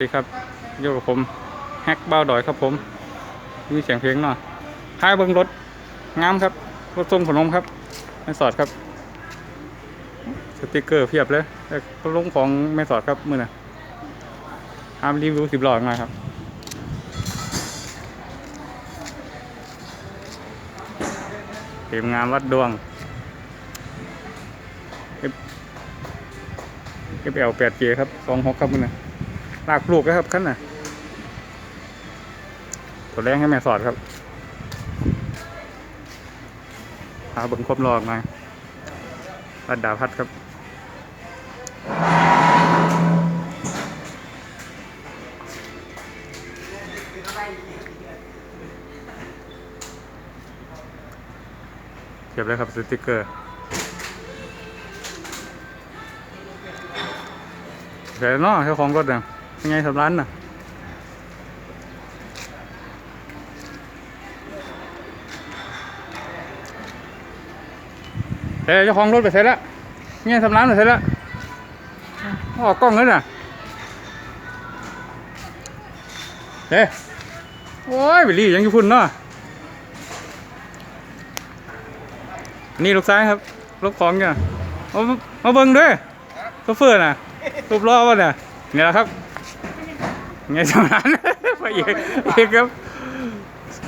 สวัสดีครับอยู่กับผมแฮกเบ้าดอยครับผมมีเสียงเพลงหน่อยท้ายเบิ้งรถงามครับรถทรงขนมครับไม่สอดครับ สติกเกอร์เพียบเลยแต่ลงของไม่สอดครับมือน่ะทำรีวิวสิบหลอดมาครับเกมงามวัดดวง FL 8G ครับ26ครับมือน่ะ ลากลูกนะครับขั้นน่ะตัวแรงให้แม่สอดครับหาเบิ่งครบรอบมารัดดาพัดครับเก็บเลยครับสติกเกอร์เดี๋ยวเนาะเจ้าของรถเนี่ย ยังไงสำร้านน่ะเอ้ยเจ้าของรถไปเสร็จแล้วยังไงสำร้านไปเสร็จแล้วออกกล้องเลยน่ะเฮ้โอ้ยไปรียังอยู่พุ่นเนาะนี่ลูกซ้ายครับลูกของเนี่ยมามาเบิ่งด้วยโซเฟอร์น่ะรูปล้อวะเนี่ยเนี่ยแหละครับ ไงสำนันไปเอกเอกครับ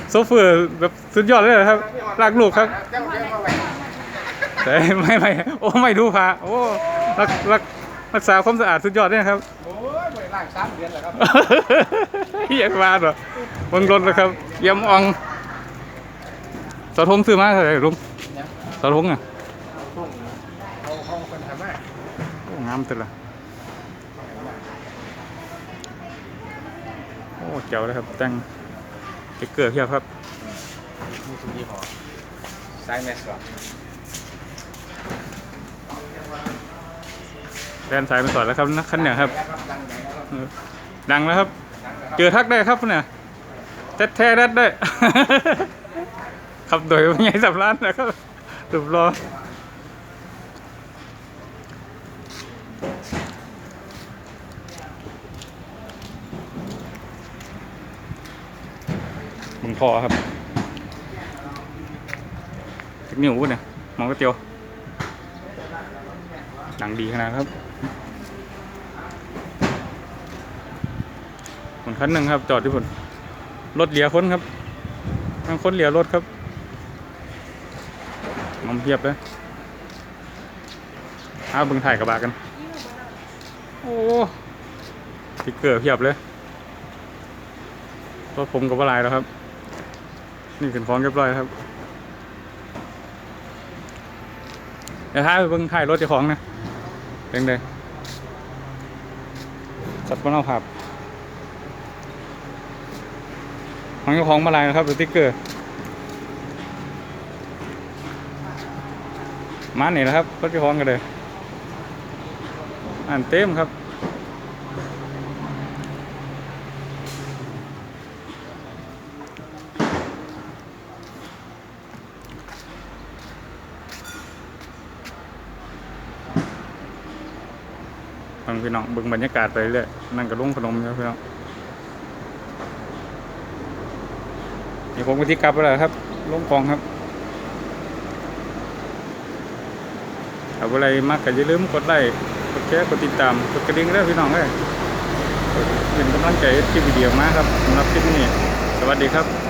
โซเฟอร์แบบสุดยอดเลยนะครับลากลูกครับแต่ไม่ไม่โอ้ไม่ดูพาโอ้รักรักรักษาความสะอาดสุดยอดเนี่ยครับโอ้ยบริล่างสามเดือนแล้วครับเฮียมาเหรอเบงรถนะครับเยี่ยมอองสะทงซื้อมาเท่าไหร่ลุงสะทงอะทุ่งเอาห้องคนทำมาโอ้งามจังละโอ้ เจ๋วเลยครับแต่งสติ๊กเกอร์เพียบครับมีทุกยี่ห้อไซส์แมสก่อนแดนสายไปสอนแล้วครับนักขันเนี่ยครับแล้วก็ดังไหนแล้วก็เออดังแล้วครับดังแล้วเจอทักได้ครับเนี่ยแท้แท้แรดได้ขับโดยไม่ใหญ่สับล้านนะครับรูปรอ มึงพอครับเทคนิควุ้นเนี่ยมองก๋วยเตียวหนังดีขนาดครับคนคันหนึ่งครับ จอดที่ผลรถเหลียค้นครับทางคนเหลียรถครับมอมเพียบเลยเอาเบิ่งถ่ายกระบะกัน โอ้ติ๊กเกอร์เพียบเลยรถผมกับว่าลายแล้วครับ นี่ขึ้นของเรียบร้อยครับ เดี๋ยวท้ายไปเบิ่งถ่ายรถเจ้าของนะเป็นไงสัตว์บนเอาภาพของเจ้าของมาลายนะครับสติ๊กเกอร์มาเนี่ยนะครับรถเจ้าของกันเลยอ่านเต็มครับ ฟังพี่น้องเบิ่งบรรยากาศไปเรื่อยนั่งกระลุงขนมครับพี่น้องนี่ผมก็ที่กลับไปแล้วครับลงกองครับถ้าอะไรมากก็อย่าลืมกดไลค์กดแชร์กดติดตามกดกระดิ่งด้วยพี่น้องเลยเป็นกำลังใจที่วิดีโอมากครับสำหรับคลิปนี้ สวัสดีครับ